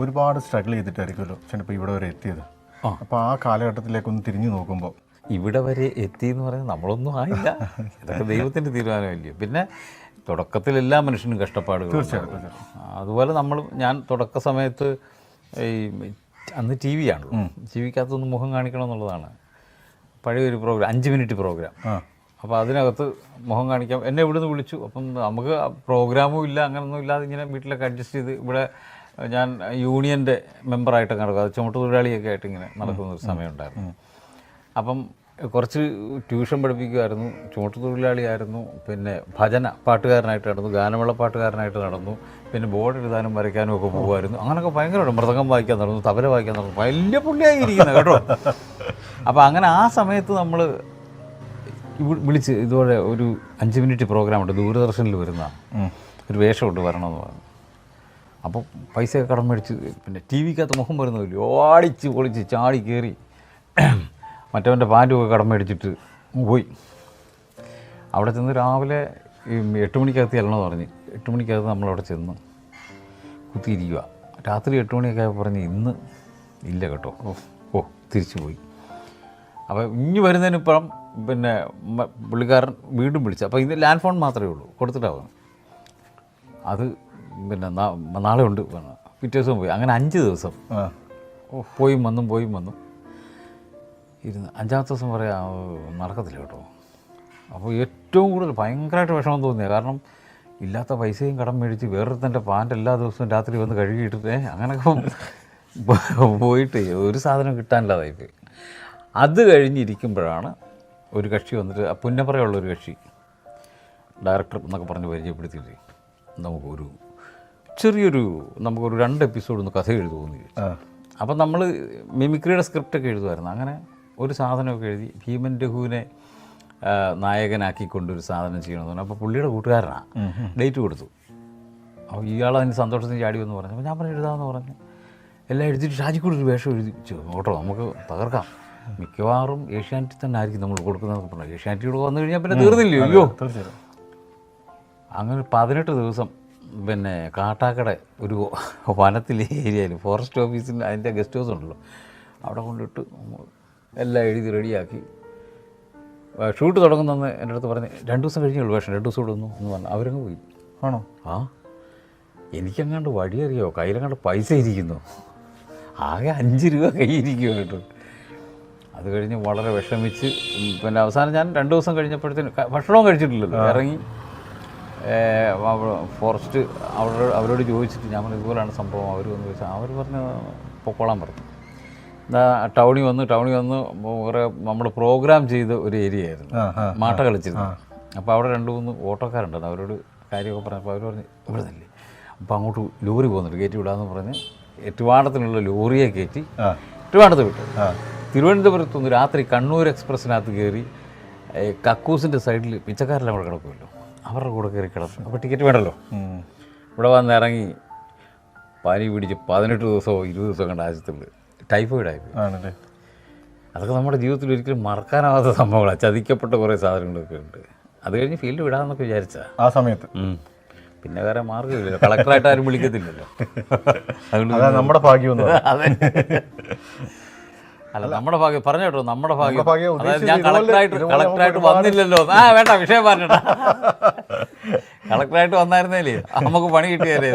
ഒരുപാട് സ്ട്രഗിൾ ചെയ്തിട്ടായിരിക്കുമല്ലോ ചിലപ്പോൾ ഇവിടെ വരെ എത്തിയത്. അപ്പോൾ ആ കാലഘട്ടത്തിലേക്ക് ഒന്ന് തിരിഞ്ഞു നോക്കുമ്പോൾ ഇവിടെ വരെ എത്തി എന്ന് പറയുന്നത് നമ്മളൊന്നും ആയില്ല. ഇതൊക്കെ ദൈവത്തിന്റെ തീരുമാനമല്ലയോ പിന്നെ തുടക്കത്തിൽ എല്ലാ മനുഷ്യനും കഷ്ടപ്പാടുകൾ അതുപോലെ നമ്മൾ ഞാൻ തുടക്ക സമയത്ത് ഈ അന്ന് ടി വി ആണല്ലോ ടി വിക്കകത്തൊന്ന് മുഖം കാണിക്കണം എന്നുള്ളതാണ്. പഴയൊരു പ്രോഗ്രാം അഞ്ച് മിനിറ്റ് പ്രോഗ്രാം. അപ്പോൾ അതിനകത്ത് മുഖം കാണിക്കാം. എന്നെ ഇവിടുന്ന് വിളിച്ചു. അപ്പം നമുക്ക് പ്രോഗ്രാമും ഇല്ല അങ്ങനൊന്നും ഇല്ലാതെ ഇങ്ങനെ വീട്ടിലൊക്കെ അഡ്ജസ്റ്റ് ചെയ്ത് ഇവിടെ ഞാൻ യൂണിയന്റെ മെമ്പറായിട്ട് നടക്കും. അത് ചുമട്ട് തൊഴിലാളിയൊക്കെ ആയിട്ട് ഇങ്ങനെ നടക്കുന്ന ഒരു സമയമുണ്ടായിരുന്നു. അപ്പം കുറച്ച് ട്യൂഷൻ പഠിപ്പിക്കുമായിരുന്നു. ചുമട്ട് തൊഴിലാളിയായിരുന്നു. പിന്നെ ഭജന പാട്ടുകാരനായിട്ട് നടന്നു. ഗാനമേള പാട്ടുകാരനായിട്ട് നടന്നു. പിന്നെ ബോർഡ് എഴുതാനും വരയ്ക്കാനും ഒക്കെ പോകുമായിരുന്നു. അങ്ങനെയൊക്കെ ഭയങ്കരമായിട്ട് മൃതകം വായിക്കാൻ നടന്നു തബല വായിക്കാൻ നടന്നു. വലിയ പുള്ളിയായി ഇരിക്കുന്നത് കേട്ടോ. അപ്പോൾ അങ്ങനെ ആ സമയത്ത് നമ്മൾ വിളിച്ച് ഇതുപോലെ ഒരു അഞ്ച് മിനിറ്റ് പ്രോഗ്രാം ഉണ്ട് ദൂരദർശനിൽ വരുന്ന ഒരു വേഷമുണ്ട് വരണമെന്ന് പറഞ്ഞു. അപ്പോൾ പൈസയൊക്കെ കടം മേടിച്ച് പിന്നെ ടി വിക്കകത്ത് മുഖം വരുന്നില്ല ഓടിച്ച് പൊളിച്ച് ചാടി കയറി മറ്റവന്റെ പാന്റുമൊക്കെ കടം മേടിച്ചിട്ട് പോയി. അവിടെ ചെന്ന് രാവിലെ ഈ എട്ട് മണിക്കകത്ത് ചെല്ലണമെന്ന് പറഞ്ഞ്. എട്ട് മണിക്കകത്ത് നമ്മളവിടെ ചെന്ന് കുത്തിയിരിക്കുക രാത്രി എട്ട് മണിയൊക്കെ പറഞ്ഞ് ഇന്ന് ഇല്ല കേട്ടോ. ഓ ഓ തിരിച്ചു പോയി. അപ്പോൾ ഇനി വരുന്നതിനിപ്പം പിന്നെ മ- പുള്ളിക്കാരൻ വീണ്ടും വിളിച്ചു. അപ്പോൾ ഇത് ലാൻഡ് ഫോൺ മാത്രമേ ഉള്ളൂ. കൊടുത്തിട്ടാവുന്നു അത് പിന്നെ നാളെ ഉണ്ട്. പിറ്റേ ദിവസം പോയി. അങ്ങനെ അഞ്ച് ദിവസം. പോയി ഓ, പോയും വന്നും പോയും വന്നും. ഇരുന്ന് അഞ്ചാമത്തെ ദിവസം പറയാം നടക്കത്തില്ല കേട്ടോ. അപ്പോൾ ഏറ്റവും കൂടുതൽ ഭയങ്കരമായിട്ട് വിഷമം തോന്നിയത് കാരണം ഇല്ലാത്ത പൈസയും കടം മേടിച്ച് വേറൊരുത്തന്റെ പാന്റ് എല്ലാ ദിവസവും രാത്രി വന്ന് കഴുകിയിട്ട് അങ്ങനെയൊക്കെ പോയിട്ട് ഒരു സാധനം കിട്ടാനില്ലാതായിപ്പോയി അത് കഴിഞ്ഞിരിക്കുമ്പോഴാണ് ഒരു കക്ഷി വന്നിട്ട് പുന്നപ്പറയുള്ള ഒരു കക്ഷി ഡയറക്ടർ എന്നൊക്കെ പറഞ്ഞ് പരിചയപ്പെടുത്തിയിട്ട് നമുക്കൊരു ചെറിയൊരു നമുക്കൊരു രണ്ട് എപ്പിസോഡ് ഒന്ന് കഥ എഴുതുമെന്ന് അപ്പം നമ്മൾ മിമിക്രിയുടെ സ്ക്രിപ്റ്റൊക്കെ എഴുതുമായിരുന്നു. അങ്ങനെ ഒരു സാധനമൊക്കെ എഴുതി ഭീമൻ രഘുവിനെ നായകനാക്കിക്കൊണ്ട് ഒരു സാധനം ചെയ്യണമെന്ന് പറഞ്ഞു. അപ്പോൾ പുള്ളിയുടെ കൂട്ടുകാരനാണ് ഡേറ്റ് കൊടുത്തു. അപ്പോൾ ഇയാൾ അതിന് സന്തോഷത്തിന് ചാടി എന്ന് പറഞ്ഞു. അപ്പോൾ ഞാൻ പറഞ്ഞു എഴുതാമെന്ന് പറഞ്ഞു. എല്ലാം എഴുതിയിട്ട് രാജിക്കൂടി ഒരു വേഷം എഴുതി ഓട്ടോ നമുക്ക് തകർക്കാം. മിക്കവാറും ഏഷ്യാനെറ്റിൽ തന്നെ ആയിരിക്കും നമ്മൾ കൊടുക്കുന്നതെന്ന് പറഞ്ഞു. ഏഷ്യാനെറ്റിലൂടെ വന്നു കഴിഞ്ഞാൽ പിന്നെ തീർന്നില്ലയോ? അയ്യോ. അങ്ങനെ പതിനെട്ട് ദിവസം പിന്നെ കാട്ടാക്കട ഒരു വനത്തിലെ ഏരിയയിൽ ഫോറസ്റ്റ് ഓഫീസിൽ അതിന്റെ ഗസ്റ്റ് ഹൗസ് ഉണ്ടല്ലോ. അവിടെ കൊണ്ടിട്ട് എല്ലാം എഴുതി റെഡിയാക്കി. ഷൂട്ട് തുടങ്ങുന്നെന്ന് എന്റെ അടുത്ത് പറഞ്ഞ് രണ്ട് ദിവസം കഴിഞ്ഞേ ഉള്ളൂ വേഷം രണ്ട് ദിവസം കൂടെ ഒന്നു എന്ന് പറഞ്ഞു. അവരങ്ങ് പോയി. ആണോ? ആ. എനിക്കങ്ങാണ്ട് വഴിയറിയോ? കയ്യിലങ്ങാണ്ട് പൈസ ഇരിക്കുന്നു. ആകെ അഞ്ച് രൂപ കയ്യിരിക്കുമോ കേട്ടോ. അത് കഴിഞ്ഞ് വളരെ വിഷമിച്ച് പിന്നെ അവസാനം ഞാൻ രണ്ട് ദിവസം കഴിഞ്ഞപ്പോഴത്തേന് ഭക്ഷണവും കഴിച്ചിട്ടില്ലല്ലോ. ഇറങ്ങി ഫോറസ്റ്റ് അവരോട് അവരോട് ചോദിച്ചിട്ട് പറഞ്ഞു ഇതുപോലെയാണ് സംഭവം. അവർ വന്ന് ചോദിച്ചാൽ അവർ പറഞ്ഞ് പൊക്കോളാൻ പറഞ്ഞു. ടൗണിൽ വന്ന് ടൗണിൽ വന്ന് കുറേ നമ്മൾ പ്രോഗ്രാം ചെയ്ത ഒരു ഏരിയ ആയിരുന്നു മാട്ട കളിച്ചിരുന്നു. അപ്പോൾ അവിടെ രണ്ട് മൂന്ന് ഓട്ടോക്കാരുണ്ടായിരുന്നു. അവരോട് കാര്യമൊക്കെ പറഞ്ഞപ്പോൾ അവർ പറഞ്ഞ് ഇവിടെ നില്ലേ. അപ്പോൾ അങ്ങോട്ട് ലോറി പോകുന്നുണ്ട് കയറ്റി വിടാമെന്ന് പറഞ്ഞ് എറ്റുവാടത്തിനുള്ള ലോറിയെ കയറ്റി എറ്റുവാടത്ത് വിട്ടു. തിരുവനന്തപുരത്തുനിന്ന് തിരുവനന്തപുരത്ത് രാത്രി കണ്ണൂർ എക്സ്പ്രസ്സിനകത്ത് കയറി കക്കൂസിന്റെ സൈഡിൽ പിച്ചക്കാരെല്ലാം അവിടെ കിടക്കുമല്ലോ അവരുടെ കൂടെ കയറി കിടന്നു അപ്പോൾ ടിക്കറ്റ് വേണ്ടല്ലോ. ഇവിടെ വന്ന് ഇറങ്ങി പനി പിടിച്ച് പതിനെട്ട് ദിവസമോ ഇരുപത് ദിവസമോ കണ്ട ആശുപത്രിയിൽ ടൈഫോയിഡ് ആയി ആണല്ലേ? അതൊക്കെ നമ്മുടെ ജീവിതത്തിൽ ഒരിക്കലും മറക്കാനാവാത്ത സംഭവങ്ങളാണ് ചതിക്കപ്പെട്ട കുറേ സാധനങ്ങളൊക്കെ ഉണ്ട്. അത് കഴിഞ്ഞ് ഫീൽഡ് വിടാമെന്നൊക്കെ വിചാരിച്ചാ. ആ സമയത്ത്. പിന്നെ വേറെ മാർഗമില്ല കളക്ടറായിട്ട് ആരും വിളിക്കത്തില്ലല്ലോ. അതുകൊണ്ട് അതാ നമ്മുടെ ഭാഗ്യം. അതെ. അല്ല നമ്മുടെ ഭാഗ്യം. പറഞ്ഞു കേട്ടോ നമ്മുടെ ഭാഗ്യം. ഭാഗ്യം അതായത് ഞാൻ കളക്ടറായിട്ട് കളക്ടറായിട്ട് വന്നില്ലല്ലോ. ആ വേണ്ട വിഷയം പറഞ്ഞിട്ടാ. കളക്ടറായിട്ട് വന്നായിരുന്നേലേ? നമുക്ക് പണി കിട്ടിയാലേ